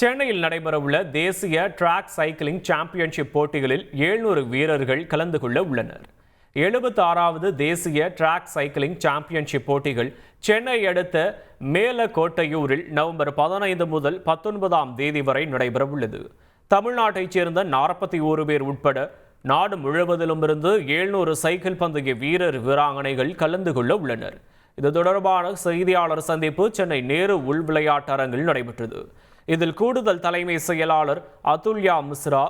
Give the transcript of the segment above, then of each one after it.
சென்னையில் நடைபெறவுள்ள தேசிய டிராக் சைக்கிளிங் சாம்பியன்ஷிப் போட்டிகளில் எழுநூறு வீரர்கள் கலந்து கொள்ள உள்ளனர். எழுபத்தாறாவது தேசிய டிராக் சைக்கிளிங் சாம்பியன்ஷிப் போட்டிகள் சென்னை அடுத்த மேலக்கோட்டையூரில் நவம்பர் பதினைந்து முதல் பத்தொன்பதாம் தேதி வரை நடைபெறவுள்ளது. தமிழ்நாட்டைச் சேர்ந்த நாற்பத்தி ஓரு பேர் உட்பட நாடு முழுவதிலும் இருந்து எழுநூறு சைக்கிள் பந்தய வீரர் வீராங்கனைகள் கலந்து கொள்ள உள்ளனர். இது தொடர்பான செய்தியாளர் சந்திப்பு சென்னை நேரு உள் விளையாட்டரங்கில் நடைபெற்றது. இதில் கூடுதல் தலைமை செயலாளர் அதுல்யா மிஸ்ரா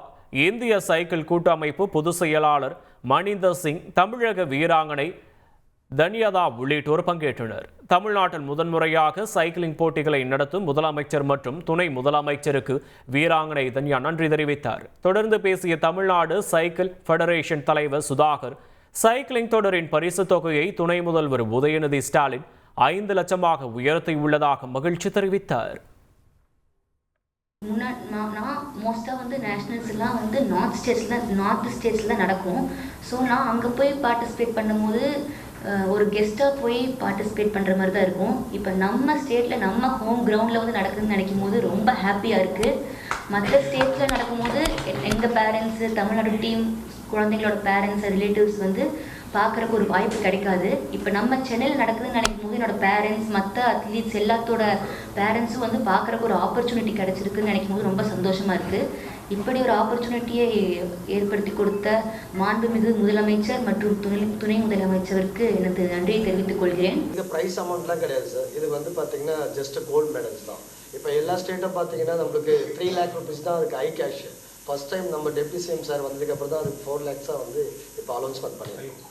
இந்திய சைக்கிள் கூட்டமைப்பு பொதுச் செயலாளர் மணிந்தர் சிங் தமிழக வீராங்கனை தன்யதா உள்ளிட்டோர் பங்கேற்றனர். தமிழ்நாட்டில் முதன்முறையாக சைக்கிளிங் போட்டிகளை நடத்தும் முதலமைச்சர் மற்றும் துணை முதலமைச்சருக்கு வீராங்கனை தன்யா நன்றி தெரிவித்தார். தொடர்ந்து பேசிய தமிழ்நாடு சைக்கிள் ஃபெடரேஷன் தலைவர் சுதாகர் சைக்கிளிங் தொடரின் பரிசு தொகையை துணை முதல்வர் உதயநிதி ஸ்டாலின் ஐந்து லட்சமாக உயர்த்தியுள்ளதாக மகிழ்ச்சி தெரிவித்தார். முன்னா நான் மோஸ்ட்டாக வந்து நேஷ்னல்ஸ்லாம் வந்து நார்த் ஸ்டேட்ஸில் நார்த் ஸ்டேட்ஸில் நடக்கும். ஸோ நான் அங்கே போய் பார்ட்டிசிபேட் பண்ணும்போது ஒரு கெஸ்ட்டாக போய் பார்ட்டிசிபேட் பண்ணுற மாதிரி தான் இருக்கும். இப்போ நம்ம ஸ்டேட்டில் நம்ம ஹோம் கிரவுண்டில் வந்து நடக்குதுன்னு நினைக்கும் போது ரொம்ப ஹாப்பியாக இருக்குது மற்ற ஸ்டேட்டில் நடக்கும்போது எ- எங்கள் பேரண்ட்ஸு தமிழ்நாடு டீம் குழந்தைங்களோட பேரண்ட்ஸ் ரிலேட்டிவ்ஸ் வந்து பார்க்குறக்கு ஒரு வாய்ப்பு கிடைக்காது. இப்போ நம்ம சென்னையில் நடக்குதுன்னு நினைக்கும் போது என்னோட பேரண்ட்ஸ் மற்ற அத்லீட்ஸ் எல்லாத்தோட பேரண்ட்ஸும் வந்து பார்க்குறக்கு ஒரு ஆப்பர்ச்சுனிட்டி கிடைச்சிருக்குன்னு நினைக்கும் போது ரொம்ப சந்தோஷமாக இருக்குது இப்படி ஒரு ஆப்பர்ச்சுனிட்டியை ஏற்படுத்தி கொடுத்த மாண்புமிகு முதலமைச்சர் மற்றும் துணை துணை முதலமைச்சருக்கு எனது நன்றியை தெரிவித்துக் கொள்கிறேன். இது ப்ரைஸ் அமௌண்ட்லாம் கிடையாது சார் இது வந்து பார்த்தீங்கன்னா ஜஸ்ட் கோல்டு மெடல்ஸ் தான். இப்போ எல்லா ஸ்டேட்டும் பார்த்தீங்கன்னா நம்மளுக்கு த்ரீ லேக் ருபீஸ் தான் அதுக்கு ஐ கேஷ் ஃபர்ஸ்ட் டைம் நம்ம டெப்டி சிஎம் சார் வந்ததுக்கப்புறம் தான் அதுக்கு ஃபோர் லேக்ஸாக வந்து இப்போ அலௌன்ஸ்மெண்ட் பண்ணியிருக்கோம்